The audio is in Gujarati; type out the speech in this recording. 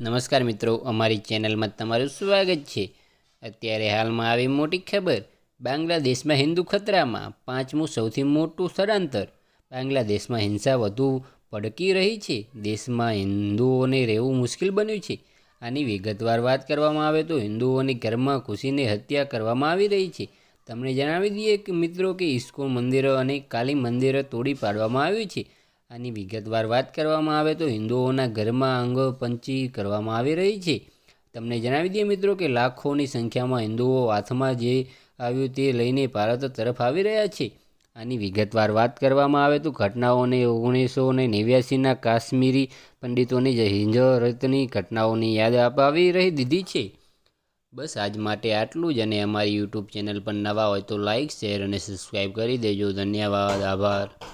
નમસ્કાર મિત્રો, અમારી ચેનલમાં તમારું સ્વાગત છે. અત્યારે હાલમાં આવી મોટી ખબર, બાંગ્લાદેશમાં હિન્દુ ખતરામાં પાંચમું સૌથી મોટું સ્થળાંતર. બાંગ્લાદેશમાં હિંસા વધુ ભડકી રહી છે. દેશમાં હિન્દુઓને રહેવું મુશ્કેલ બન્યું છે. આની વિગતવાર વાત કરવામાં આવે તો હિન્દુઓની ઘરમાં ઘૂસીને હત્યા કરવામાં આવી રહી છે. તમને જણાવી દઈએ કે મિત્રો કે ઇસ્કોન મંદિરો અને કાલી મંદિરો તોડી પાડવામાં આવ્યું છે. આની વિગતવાર વાત કરવામાં આવે તો હિન્દુઓના ઘરમાં અંગો પંચી કરવામાં આવી રહી છે. તમને જણાવી દઈએ મિત્રો કે લાખોની સંખ્યામાં હિન્દુઓ હાથમાં જે આવ્યું તે લઈને ભારત તરફ આવી રહ્યા છે. આની વિગતવાર વાત કરવામાં આવે તો ઘટનાઓને ઓગણીસો ને નેવ્યાસીના કાશ્મીરી પંડિતોની જે હિંજરતની ઘટનાઓની યાદ અપાવી રહી દીધી છે. બસ આજ માટે આટલું જ અને અમારી યુટ્યુબ ચેનલ પર નવા હોય તો લાઇક શેર અને સબસ્ક્રાઈબ કરી દેજો. ધન્યવાદ. આભાર.